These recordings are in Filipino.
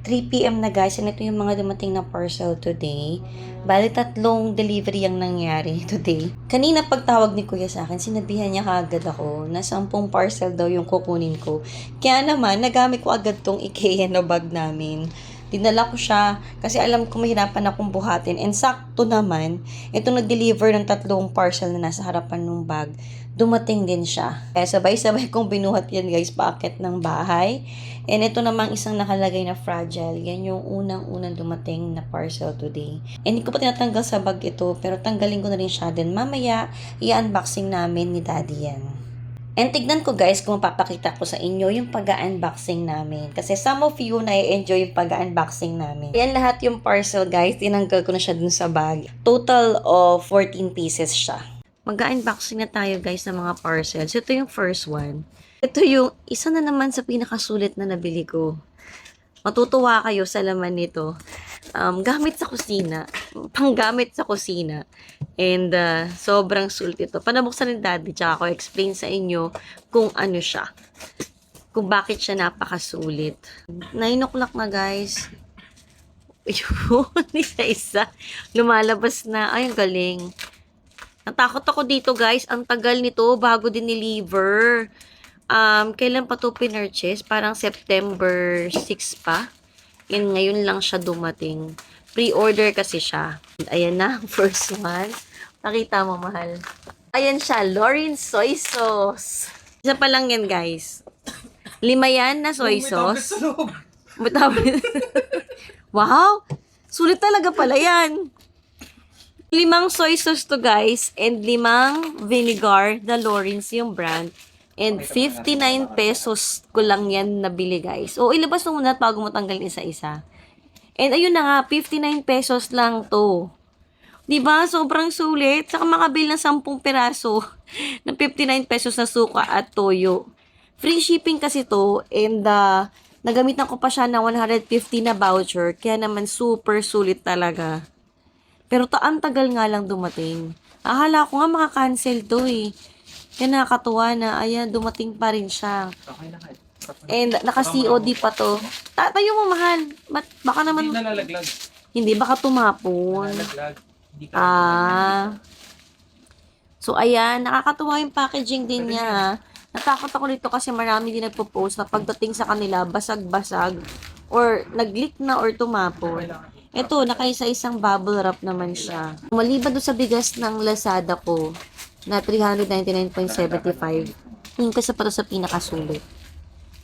3pm na guys, and ito yung mga dumating na parcel today. Bali, tatlong delivery ang nangyari today. Kanina pagtawag ni kuya sa akin, sinabihan niya kaagad ako na 10 parcel daw yung kukunin ko. Kaya naman, nagamit ko agad tong IKEA na bag namin. Dinala ko siya kasi alam ko mahirapan akong buhatin. And sakto naman, ito nag-deliver ng tatlong parcel na nasa harapan ng bag. Dumating din siya. Kaya sabay-sabay kong binuhat yan guys, packet ng bahay. And ito namang isang nakalagay na fragile. Yan yung unang-unang dumating na parcel today. And hindi ko pa tinatanggal sa bag ito, pero tanggalin ko na rin siya. Then mamaya, i-unboxing namin ni daddy yan. And tignan ko guys kung mapapakita ko sa inyo yung pag-unboxing namin. Kasi some of you na enjoy yung pag-unboxing namin. Yan lahat yung parcel guys. Tinanggal ko na siya dun sa bag. Total of 14 pieces siya. Mag-unboxing na tayo guys ng mga parcels. Ito yung first one. Ito yung isa na naman sa pinakasulit na nabili ko. Matutuwa kayo sa laman nito. Um, gamit sa kusina. Panggamit sa kusina. And uh, sobrang sulit ito. Panabuksan ni daddy, tsaka ako explain sa inyo kung ano siya. Kung bakit siya napakasulit. 9 o'clock na guys. Yun, isa-isa. Lumalabas na. Ay, galing. Natakot ako dito guys. Ang tagal nito bago dineliver. Um, kailan pa to pinurchase? Parang September 6 pa. Yun, ngayon lang siya dumating. Pre-order kasi siya. Ayan na, first one. Nakita mo, mahal. Ayan siya, Lauren Soy Sauce. Isa pa lang yan, guys. Lima yan na soy sauce. Matapos. wow! Sulit talaga pala yan. Limang soy sauce to guys and limang vinegar na Lawrence yung brand. And 59 pesos ko lang yan nabili guys. O ilabas mo muna bago mo tanggalin isa-isa. And ayun na nga, 59 pesos lang to. 'Di ba Sobrang sulit. Saka makabili ng 10 piraso ng 59 pesos na suka at toyo. Free shipping kasi to and uh, nagamitan ko pa siya ng 150 na voucher. Kaya naman super sulit talaga. Pero ta ang tagal nga lang dumating. Akala ko nga makakancel to eh. Kaya nakakatuwa na, ayan, dumating pa rin siya. Okay na kahit. And naka-COD pa to. Ta- tayo mo, mahal. Ba't, baka naman, Hindi nalalaglag. hindi, baka tumapon. Nalalaglag. Hindi ka. Ah. So, ayan, nakakatuwa yung packaging din niya. Natakot ako dito kasi marami din nagpo-post na pagdating sa kanila, basag-basag or nag-leak na or tumapon. Ito, nakaisa-isang bubble wrap naman siya. Maliban doon sa bigas ng Lazada ko na 399.75, yung kasi pa to sa pinakasulit.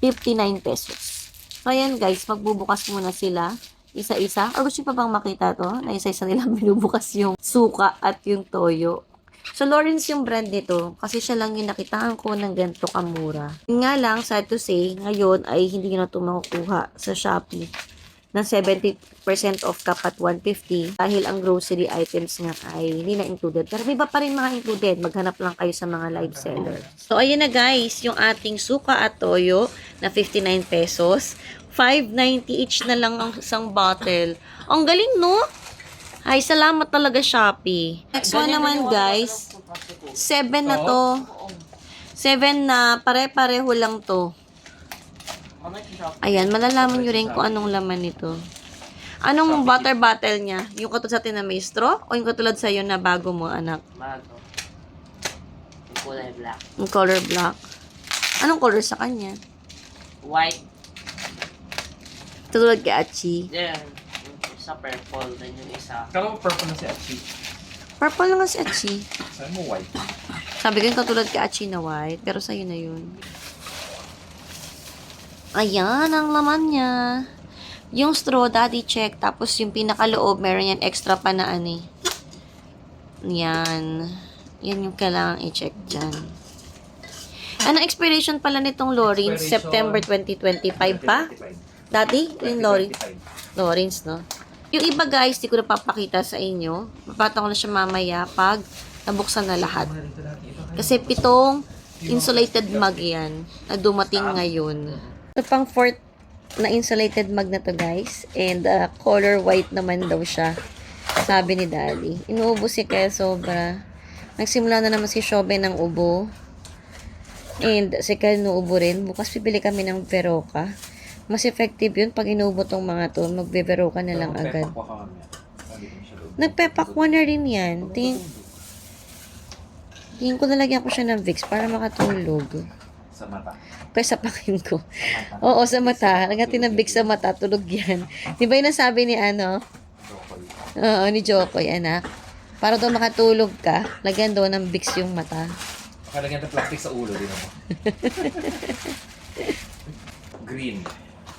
59 pesos. So, ayan guys, magbubukas muna sila isa-isa. Or gusto pa bang makita to? Na isa-isa nilang binubukas yung suka at yung toyo. So, Lawrence yung brand nito kasi siya lang yung nakitaan ko ng ganito kamura. Nga lang, sad to say, ngayon ay hindi na ito makukuha sa Shopee ng 70% off cap at 150 dahil ang grocery items nga ay hindi na included. Pero may iba pa rin mga included. Maghanap lang kayo sa mga live seller. So, ayun na guys, yung ating suka at toyo na 59 pesos. 5.90 each na lang ang isang bottle. Ang galing, no? Ay, salamat talaga, Shopee. Next one naman, guys. 7 na to. 7 na, pare-pareho lang to. Ayan, malalaman nyo rin kung anong laman nito. Anong water bottle niya? Yung katulad sa atin na may straw? O yung katulad sa'yo na bago mo, anak? Bago. Yung kulay black. Yung color black. Anong color sa kanya? White. Tulad kay Achi. Then, yung isa purple. Then yung isa. Kala ko purple na si Achi. Purple lang nga si Achi. Saan mo white? Sabi ko yung katulad kay Achi na white, pero sa'yo na yun. Ayan, ang laman niya. Yung straw, daddy check. Tapos yung pinakaloob, meron yan extra pa na ani. Yan. Yan yung kailangan i-check dyan. Ano expiration pala nitong Lawrence? September 2025 pa? Dati? Yung Lawrence? Lawrence, no? Yung iba guys, di ko napapakita sa inyo. Mapata ko na siya mamaya pag nabuksan na lahat. Kasi pitong insulated mug yan na dumating ngayon. Ito pang fourth na insulated na to guys. And uh, color white naman daw siya. Sabi ni Daddy. Inuubos si kaya sobra. Nagsimula na naman si Shobe ng ubo. And si Kyle nuubo rin. Bukas pipili kami ng Veroca. Mas effective yun pag inubo tong mga to. Magbebero ka na lang agad. Nagpepakwa na rin yan. Tingin, tingin ko nalagyan ko siya ng Vicks para makatulog. Sa mata. Ko. Sa mata. Oo, sa mata. Lagatin ng Vicks sa mata, tulog yan. Di ba yun ang sabi ni ano? Oo, ni Jokoy, anak. Para daw makatulog ka, lagyan daw ng Vicks yung mata. Nakalagyan ng plastic sa ulo din ako. Green.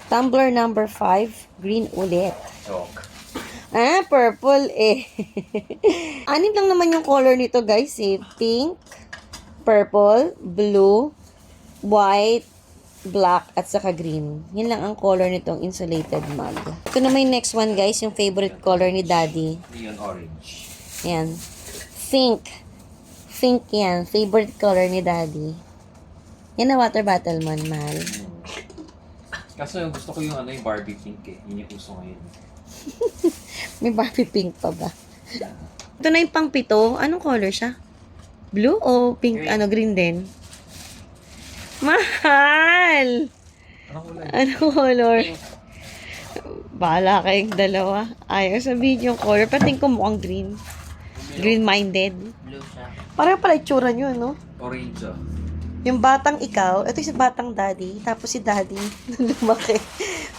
Tumbler number 5, green ulit. Joke. Ah, purple eh. Anim lang naman yung color nito, guys eh. Pink, purple, blue, white, black, at saka green. Yan lang ang color nitong insulated mug. Ito naman yung next one, guys. Yung favorite color ni Daddy. Neon orange. Yan. Pink. Pink yan. Favorite color ni Daddy. Yan na water bottle man, mahal. Kaso yung gusto ko yung ano yung Barbie pink eh. Yun yung uso ngayon. May Barbie pink pa ba? Ito na yung pang pito. Anong color siya? Blue o pink? Green. Ano, green din? Mahal! Ano color? Bahala kayong dalawa. Ayaw sabihin yung color. Pating ko mukhang green. Green-minded. Blue siya. Parang pala itsura nyo, no? Orange ah. Yung batang ikaw, ito yung si batang daddy, tapos si daddy, nung lumaki.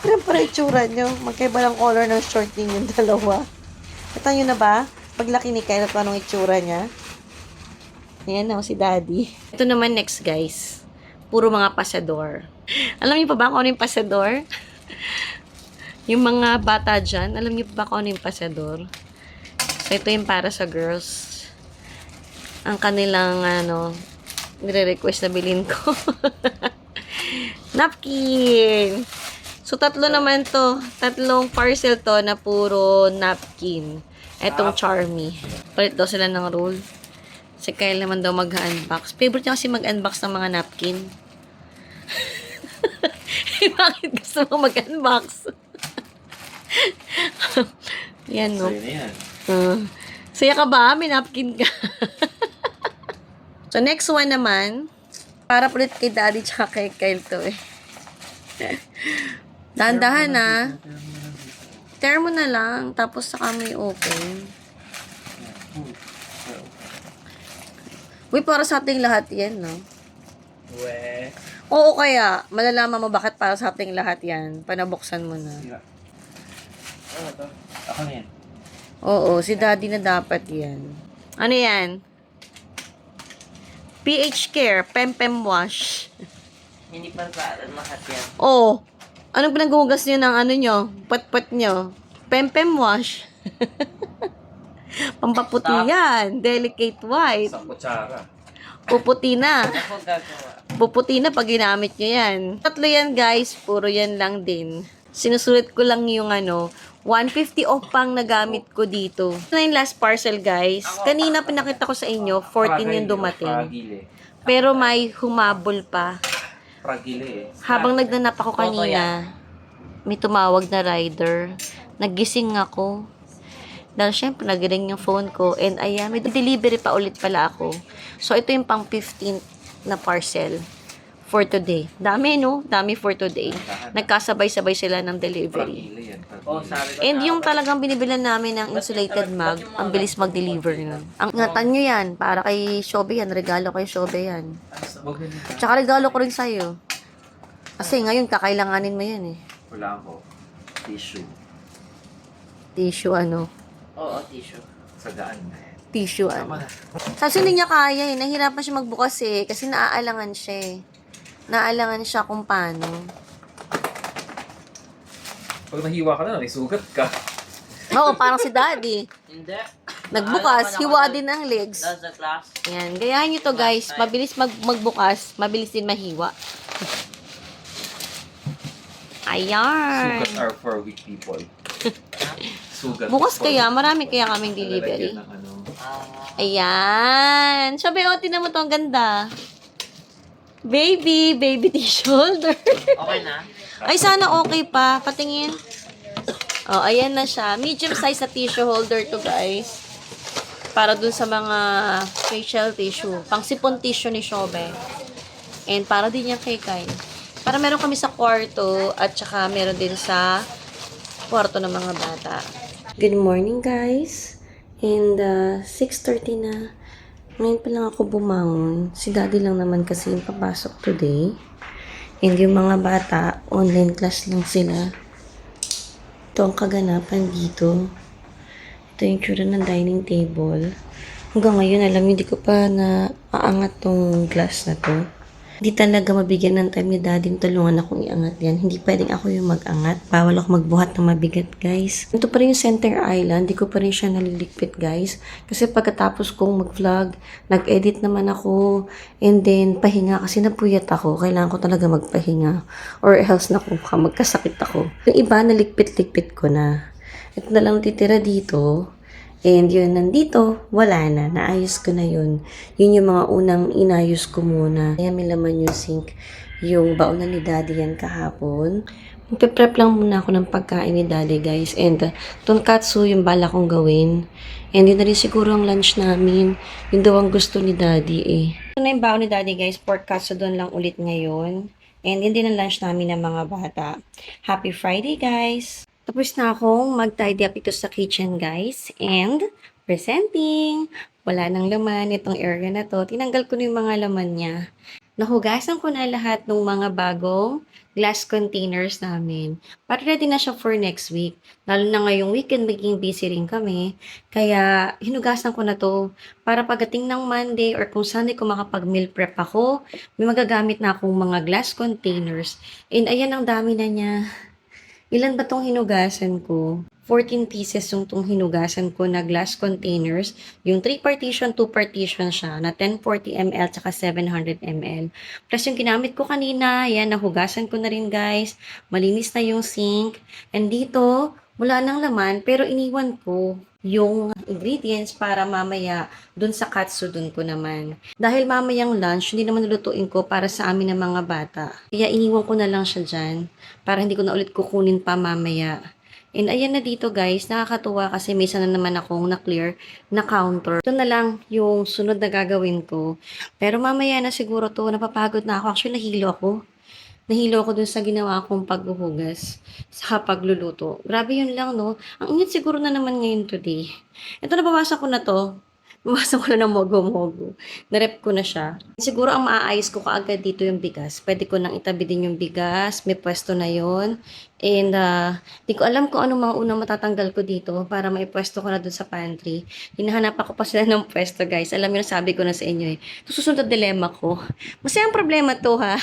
Parang pala itsura nyo. Magkaiba lang color ng short ninyong dalawa. Ito nyo na ba? Paglaki ni Kyle, paano itsura niya? Ayan na, si daddy. Ito naman next, guys. Puro mga pasador. Alam niyo pa ba kung ano yung pasador? yung mga bata dyan, alam niyo pa ba kung ano yung pasador? So, ito yung para sa girls. Ang kanilang, ano, nire-request na bilhin ko. napkin! So, tatlo naman to. Tatlong parcel to na puro napkin. Etong Charmy. Palit daw sila ng roll. Si Kyle naman daw mag-unbox. Favorite niya kasi mag-unbox ng mga napkin. Eh, Bakit gusto mo mag-unbox? Yan, no? Sa'yo na yan. Uh, saya ka ba? May napkin ka. so, next one naman. Para ulit kay daddy tsaka kay Kyle to eh. Dahan-dahan na. Tear mo na lang. Tapos saka mo i-open. Uy, para sa ating lahat yan, no? We. Oo kaya, malalaman mo bakit para sa ating lahat yan. Panabuksan mo na. Sira. Ano to? Ako na yan. Oo, si daddy na dapat yan. Ano yan? PH Care, Pempem Wash. Hindi pa ba lahat yan? Oh, anong pinaghugas niyo ng ano nyo? Pat-pat nyo? Pempem Wash. Pampaputi Stop. yan. Delicate white. Isang kutsara. Puputi na. Ako gagawa. Puputi na pag ginamit nyo yan. Tatlo yan guys, puro yan lang din. Sinusulit ko lang yung ano, 150 off pang nagamit ko dito. Ito na yung last parcel guys. Kanina pinakita ko sa inyo, 14 yung dumating. Fragile. Pero may humabol pa. Fragile eh. Habang nagnanap ako kanina, may tumawag na rider. Nagising ako. Dahil syempre, nag-ring yung phone ko. And ayan, may delivery pa ulit pala ako. So, ito yung pang 15th na parcel for today. Dami, no? Dami for today. Nagkasabay-sabay sila ng delivery. And yung talagang binibilan namin ng insulated mug, ang bilis mag-deliver nun. Ang ingatan nyo yan, para kay Shobe yan, regalo kay Shobe yan. Tsaka regalo ko rin sa'yo. Kasi ngayon, kakailanganin mo yan eh. Wala ako. Tissue. Tissue ano? Oo, tissue. Sagaan. Tissue Tama ano? na. Kasi hindi niya kaya eh. Nahirapan siya magbukas eh. Kasi naaalangan siya eh. Naaalangan siya kung paano. Pag nahiwa ka na, may sugat ka. Oo, parang si daddy. Hindi. Nagbukas, hiwa na- din ang legs. That's the class. Yan. Gayahin nyo to guys. Mabilis mag magbukas. Mabilis din mahiwa. Ayan. Sugat are for weak people. Sugat. Bukas kaya, marami kaya kaming delivery. Ng ano. Ayan. Sabi, o, tinan mo to, ang ganda. Baby, baby tissue holder. okay na. Ay, sana okay pa. Patingin. Oh, ayan na siya. Medium size na tissue holder to, guys. Para dun sa mga facial tissue. Pang sipon tissue ni Shobe. And para din yan kay Kai. Para meron kami sa kwarto at saka meron din sa kwarto ng mga bata. Good morning guys. And uh, 6.30 na. Ngayon pa lang ako bumangon. Si daddy lang naman kasi yung papasok today. And yung mga bata, online class lang sila. Ito ang kaganapan dito. Ito yung tsura ng dining table. Hanggang ngayon, alam hindi ko pa na aangat tong glass na to. Hindi talaga mabigyan ng time ni daddy tulungan akong iangat yan. Hindi pwedeng ako yung mag-angat. Bawal ako magbuhat ng mabigat, guys. Ito pa rin yung center island. Hindi ko pa rin siya naliligpit, guys. Kasi pagkatapos kong mag-vlog, nag-edit naman ako. And then, pahinga kasi napuyat ako. Kailangan ko talaga magpahinga. Or else na kung magkasakit ako. Yung iba, naligpit-ligpit ko na. Ito na lang titira dito. And yun, nandito, wala na. Naayos ko na yun. Yun yung mga unang inayos ko muna. Kaya may yung sink. Yung baon na ni daddy yan kahapon. Magpe-prep lang muna ako ng pagkain ni daddy, guys. And uh, tonkatsu yung bala kong gawin. And yun na rin siguro ang lunch namin. Yun daw ang gusto ni daddy eh. Ito na yung baon ni daddy, guys. Pork katsu doon lang ulit ngayon. And yun din ang lunch namin ng mga bata. Happy Friday, guys! Tapos na akong mag-tidy up ito sa kitchen, guys. And, presenting! Wala nang laman itong area na to. Tinanggal ko na yung mga laman niya. Nahugasan ko na lahat ng mga bagong glass containers namin. Para ready na siya for next week. Lalo na ngayong weekend, maging busy rin kami. Kaya, hinugasan ko na to para pagdating ng Monday or kung Sunday ko makapag-meal prep ako, may magagamit na akong mga glass containers. And ayan, ang dami na niya. Ilan ba tong hinugasan ko? 14 pieces yung tong hinugasan ko na glass containers. Yung 3 partition, 2 partition siya na 1040 ml tsaka 700 ml. Plus yung ginamit ko kanina, yan, nahugasan ko na rin guys. Malinis na yung sink. And dito, wala nang laman pero iniwan ko yung ingredients para mamaya dun sa katsu dun ko naman. Dahil mamayang lunch, hindi naman lulutuin ko para sa amin ng mga bata. Kaya iniwan ko na lang siya dyan para hindi ko na ulit kukunin pa mamaya. And ayan na dito guys, nakakatuwa kasi may isa na naman akong na-clear na counter. Ito na lang yung sunod na gagawin ko. Pero mamaya na siguro to, napapagod na ako. Actually, nahilo ako. Nahilo ako dun sa ginawa kong paghuhugas sa pagluluto. Grabe yun lang, no? Ang init siguro na naman ngayon today. Ito, nababasa ko na to. Nababasa ko na ng mogo-mogo. Narep ko na siya. Siguro ang maaayos ko kaagad dito yung bigas. Pwede ko nang itabi din yung bigas. May pwesto na yon And, uh, di ko alam kung anong mga unang matatanggal ko dito para may pwesto ko na dun sa pantry. Hinahanap ako pa sila ng pwesto, guys. Alam niyo, sabi ko na sa inyo eh. Ito susunod na dilemma ko. Masayang problema to, ha?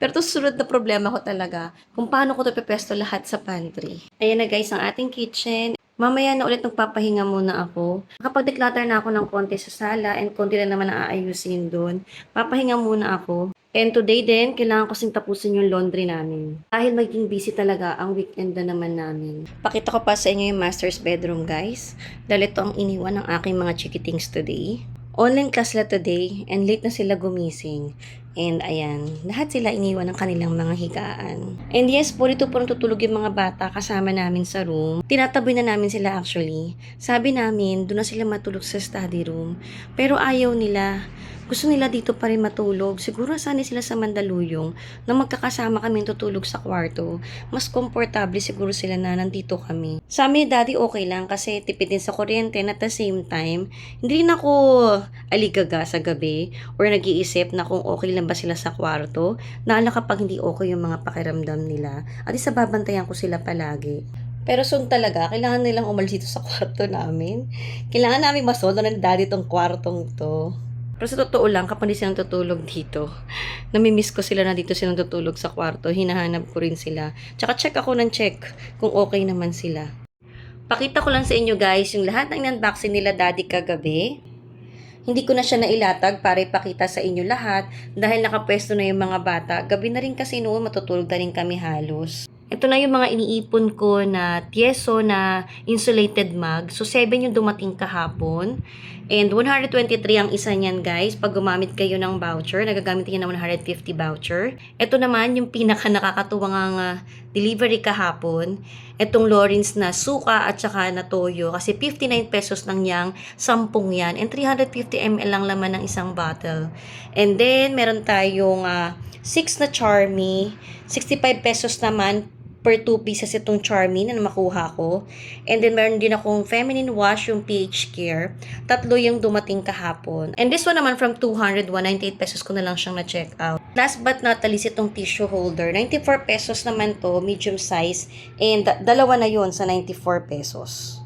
Pero ito susunod na problema ko talaga kung paano ko ito pepwesto lahat sa pantry. Ayan na, guys, ang ating kitchen. Mamaya na ulit magpapahinga muna ako. Kapag declutter na ako ng konti sa sala and konti lang naman ang aayusin doon, papahinga muna ako. And today din, kailangan ko sing tapusin yung laundry namin. Dahil maging busy talaga ang weekend na naman namin. Pakita ko pa sa inyo yung master's bedroom, guys. Dahil ito ang iniwan ng aking mga chikitings today. Online class sila today and late na sila gumising. And ayan, lahat sila iniwan ng kanilang mga higaan. And yes, po dito po tutulog yung mga bata kasama namin sa room. Tinataboy na namin sila actually. Sabi namin, doon na sila matulog sa study room. Pero ayaw nila. Gusto nila dito pa rin matulog. Siguro sanay sila sa Mandaluyong na magkakasama kami tutulog sa kwarto. Mas komportable siguro sila na nandito kami. Sa amin, daddy, okay lang kasi tipid din sa kuryente and at the same time, hindi rin ako aligaga sa gabi or nag-iisip na kung okay lang ba sila sa kwarto. Naala kapag hindi okay yung mga pakiramdam nila. At isa babantayan ko sila palagi. Pero soon talaga, kailangan nilang umalis dito sa kwarto namin. Kailangan namin masolo na ni daddy tong kwartong to. Pero sa totoo lang, kapag hindi silang tutulog dito, namimiss ko sila na dito silang tutulog sa kwarto. Hinahanap ko rin sila. Tsaka check ako ng check kung okay naman sila. Pakita ko lang sa inyo guys, yung lahat ng in-unboxing nila daddy kagabi. Hindi ko na siya nailatag para ipakita sa inyo lahat dahil nakapwesto na yung mga bata. Gabi na rin kasi noon matutulog na rin kami halos. Ito na yung mga iniipon ko na tieso na insulated mug. So, 7 yung dumating kahapon. And 123 ang isa niyan guys. Pag gumamit kayo ng voucher, nagagamit kayo ng 150 voucher. Ito naman yung pinaka nakakatuwang ang ah, delivery kahapon. Itong Lawrence na suka at saka na toyo. Kasi 59 pesos lang yang 10 yan. And 350 ml lang laman ng isang bottle. And then, meron tayong 6 na Charmy. 65 pesos naman per 2 pieces itong Charmy na makuha ko. And then, meron din akong feminine wash, yung PH Care. Tatlo yung dumating kahapon. And this one naman from 200, 198 pesos ko na lang siyang na-check out. Last but not least, itong tissue holder. 94 pesos naman to, medium size. And da- dalawa na yon sa 94 pesos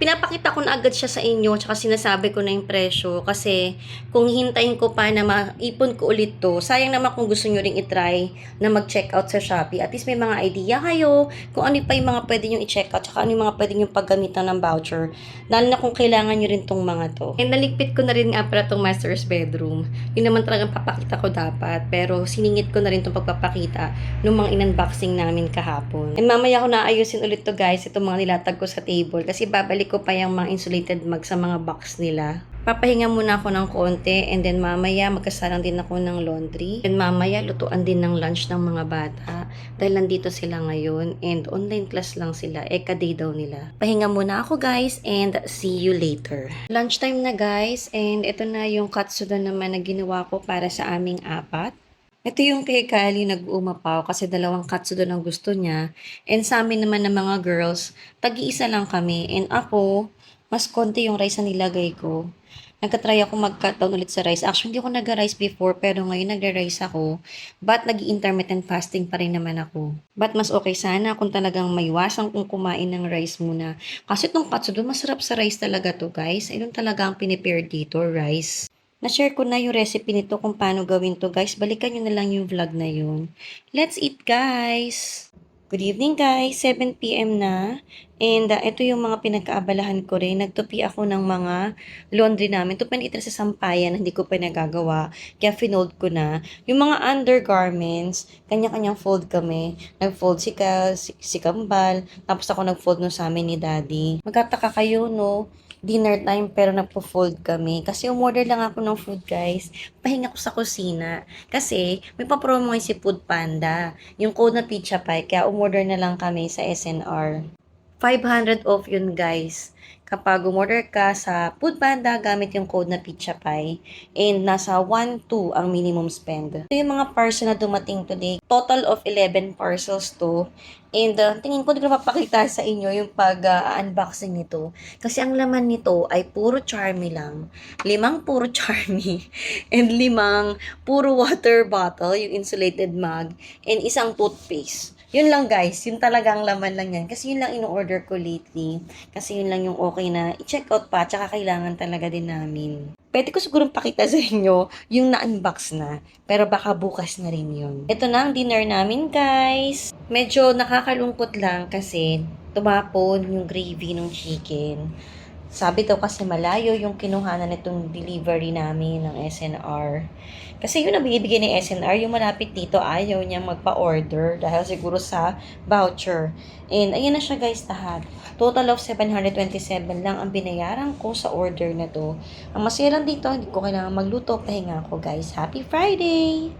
pinapakita ko na agad siya sa inyo tsaka sinasabi ko na yung presyo kasi kung hintayin ko pa na maipon ko ulit to, sayang naman kung gusto nyo ring itry na mag-check out sa Shopee. At least may mga idea kayo kung ano pa yung mga pwede nyo i-check out tsaka ano yung mga pwede nyo paggamitan ng voucher. Lalo na kung kailangan nyo rin tong mga to. And naligpit ko na rin nga pala tong master's bedroom. Yun naman talagang papakita ko dapat. Pero siningit ko na rin tong pagpapakita nung mga in-unboxing namin kahapon. And mamaya ko naayusin ulit to guys, itong mga nilatag ko sa table kasi babalik ko pa yung mga insulated mug sa mga box nila. Papahinga muna ako ng konti and then mamaya magkasalang din ako ng laundry. And mamaya lutuan din ng lunch ng mga bata dahil nandito sila ngayon and online class lang sila. Eka day daw nila. Pahinga muna ako guys and see you later. Lunchtime na guys and ito na yung katsudon naman na ginawa ko para sa aming apat. Ito yung kay Kylie nag-umapaw kasi dalawang katsudon ang gusto niya. And sa amin naman ng mga girls, tag-iisa lang kami. And ako, mas konti yung rice na nilagay ko. Nagka-try ako mag-cut down ulit sa rice. Actually, hindi ako nag-rice before, pero ngayon nagre-rice ako. But nag intermittent fasting pa rin naman ako. But mas okay sana kung talagang maiwasan kung kumain ng rice muna. Kasi itong katsudon, masarap sa rice talaga to guys. Ayun talaga ang pinipare dito, rice. Na-share ko na yung recipe nito kung paano gawin to guys. Balikan nyo na lang yung vlog na yun. Let's eat guys! Good evening guys, 7pm na. And uh, ito yung mga pinagkaabalahan ko rin. Nagtupi ako ng mga laundry namin. Ito pa nakita sa sampayan, hindi ko pa nagagawa. Kaya finold ko na. Yung mga undergarments, kanya-kanyang fold kami. Nag-fold si, Ka, si, si Kambal, tapos ako nag-fold no sa amin ni Daddy. Magkataka kayo, no? Dinner time pero nagpo-fold kami. Kasi umorder lang ako ng food guys. Pahinga ko sa kusina. Kasi may pa-promo si Food Panda. Yung code na pizza pie. Kaya umorder na lang kami sa SNR. 500 off yun guys. Kapag umorder ka sa Food Panda gamit yung code na Pizza Pie and nasa 1-2 ang minimum spend. Ito yung mga parcel na dumating today. Total of 11 parcels to. And uh, tingin ko hindi ko mapapakita sa inyo yung pag-unboxing nito. Kasi ang laman nito ay puro charmy lang. Limang puro charmy. And limang puro water bottle, yung insulated mug. And isang toothpaste. Yun lang guys, yun talagang laman lang yan. Kasi yun lang in-order ko lately. Kasi yun lang yung okay na i-check out pa, tsaka kailangan talaga din namin. Pwede ko siguro pakita sa inyo yung na-unbox na. Pero baka bukas na rin yun. Ito na ang dinner namin guys. Medyo nakakalungkot lang kasi tumapon yung gravy ng chicken. Sabi daw kasi malayo yung kinuhanan nitong delivery namin ng SNR. Kasi yun ang binibigay ni SNR, yung malapit dito, ayaw niya magpa-order dahil siguro sa voucher. And ayan na siya guys lahat. Total of 727 lang ang binayaran ko sa order na to. Ang masaya lang dito, hindi ko kailangan magluto, pahinga ako guys. Happy Friday!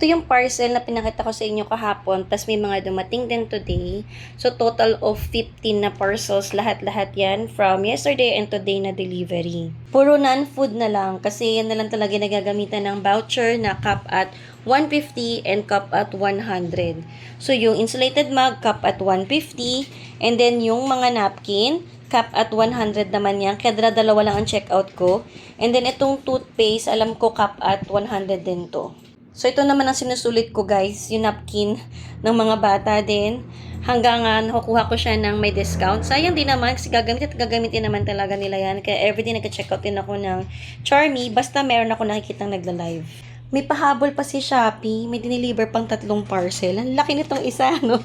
Ito yung parcel na pinakita ko sa inyo kahapon, tas may mga dumating din today. So, total of 15 na parcels, lahat-lahat yan from yesterday and today na delivery. Puro non-food na lang, kasi yan na lang talaga nagagamitan ng voucher na cap at 150 and cup at 100. So, yung insulated mug, cup at 150. And then, yung mga napkin, cup at 100 naman yan. Kaya dalawa lang ang checkout ko. And then, itong toothpaste, alam ko cup at 100 din to. So, ito naman ang sinusulit ko, guys. Yung napkin ng mga bata din. Hanggang nga, nakukuha ko siya ng may discount. Sayang din naman, kasi gagamit at gagamitin naman talaga nila yan. Kaya everyday nag-checkout din ako ng Charmy. Basta meron ako nakikitang nagla-live. May pahabol pa si Shopee. May diniliver pang tatlong parcel. Ang laki nitong isa, no?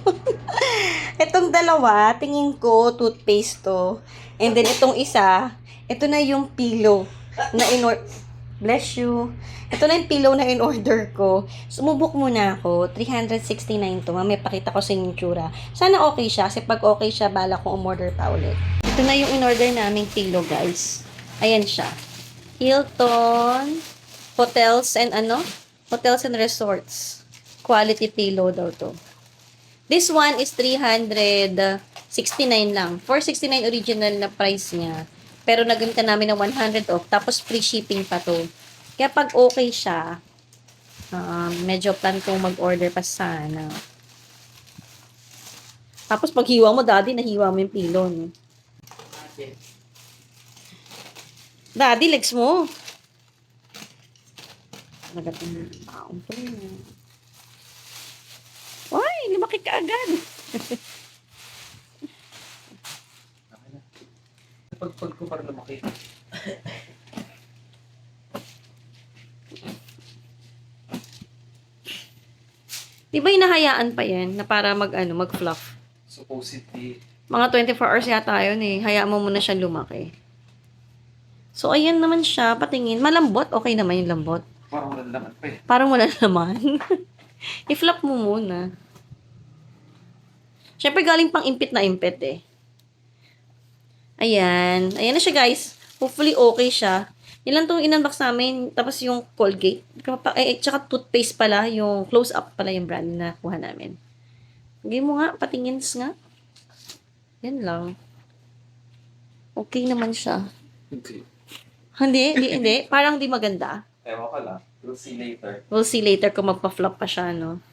itong dalawa, tingin ko, toothpaste to. And then itong isa, ito na yung pillow na in Bless you. Ito na yung pillow na in-order ko. Sumubok muna ako. 369 to. Mamaya pakita ko sa inyo tsura. Sana okay siya. Kasi pag okay siya, bala ko umorder pa ulit. Ito na yung in-order naming pillow, guys. Ayan siya. Hilton Hotels and ano? Hotels and Resorts. Quality pillow daw to. This one is 369 lang. 469 original na price niya. Pero nagamitan namin ng 100 off. Tapos free shipping pa to. Kaya pag okay siya, um, medyo plan kong mag-order pa sana. Tapos pag hiwa mo, daddy, nahiwa mo yung pillow. No? Daddy, legs mo. Nagatang taong to. Uy, lumaki ka agad. Pagpag ko para lumaki. Di ba inahayaan pa yan na para mag, ano, mag-fluff? Supposedly, Mga 24 hours yata yun eh. Hayaan mo muna siya lumaki. So, ayan naman siya. Patingin. Malambot. Okay naman yung lambot. parang walang laman pa eh. Parang wala naman. I-flop mo muna. Siyempre, galing pang impit na impit eh. Ayan. Ayan na siya, guys. Hopefully, okay siya. Yan lang itong in-unbox namin. Tapos yung Colgate. Ay, tsaka toothpaste pala. Yung close-up pala yung brand na kuha namin. Hindi mo nga. Patingins nga. Yan lang. Okay naman siya. Hindi. Hindi, hindi, hindi. Parang di maganda. Ewan ko lang. We'll see later. We'll see later kung magpa-flop pa siya, no?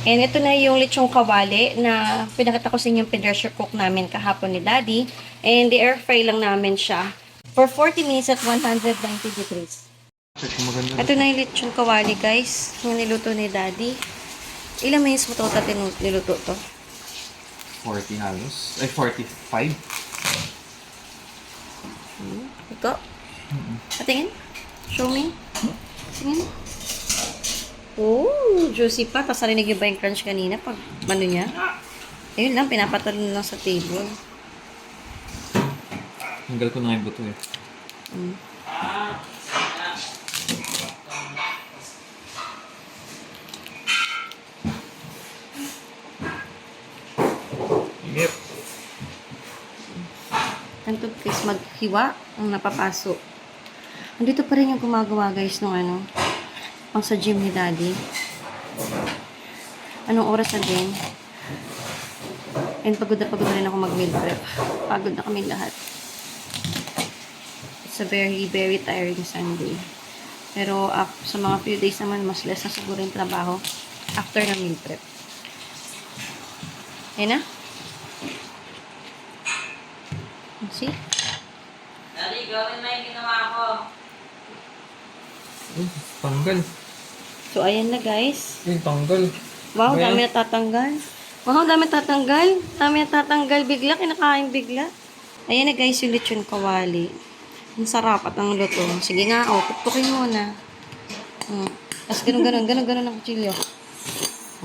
And ito na yung lechong kawali na pinakita ko sa inyo yung pressure cook namin kahapon ni Daddy. And the air fry lang namin siya for 40 minutes at 190 degrees. Ito na yung lechong kawali, guys. Yung niluto ni Daddy. Ilang minutes mo ito tinu- niluto to? 40 halos. Ay, 45. Ikaw? Patingin? Show me? Tingin? Oh, juicy pa. Tapos narinig yung ba yung crunch kanina pag ano niya? Ayun lang, pinapatalo na lang sa table. Hanggal ko na yung buto eh. Mm. Yep. Tanto guys, maghiwa ang napapasok. Andito pa rin yung gumagawa guys nung ano, pang sa gym ni daddy. Anong oras na din? And pagod na pagod na rin ako mag-meal prep. Pagod na kami lahat. It's a very, very tiring Sunday. Pero up, sa mga few days naman, mas less na siguro yung trabaho after ng meal prep. Ayun na? See? Daddy, gawin na yung ginawa ko. Uy, tanggal. So, ayan na guys. Uy, tanggal. Wow, Ayan. dami na tatanggal. Wow, dami tatanggal. Dami na tatanggal bigla. Kinakain bigla. Ayan na guys, yung lechon kawali. Ang sarap at ang luto. Sige nga, oh, pupukin mo na. Hmm. Tapos ganun, ganun, ganun, ganun ang kutsilyo.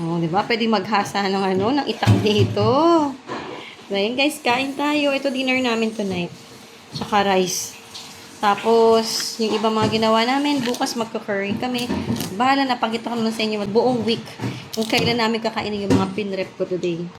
Oh, di ba? Pwede maghasa ng ano, ng itak dito. So, ayan guys, kain tayo. Ito dinner namin tonight. Tsaka rice. Tapos, yung iba mga ginawa namin, bukas magka-curry kami. Bahala na, pagkita ko naman sa inyo buong week kung kailan namin kakainin yung mga pinrep ko today.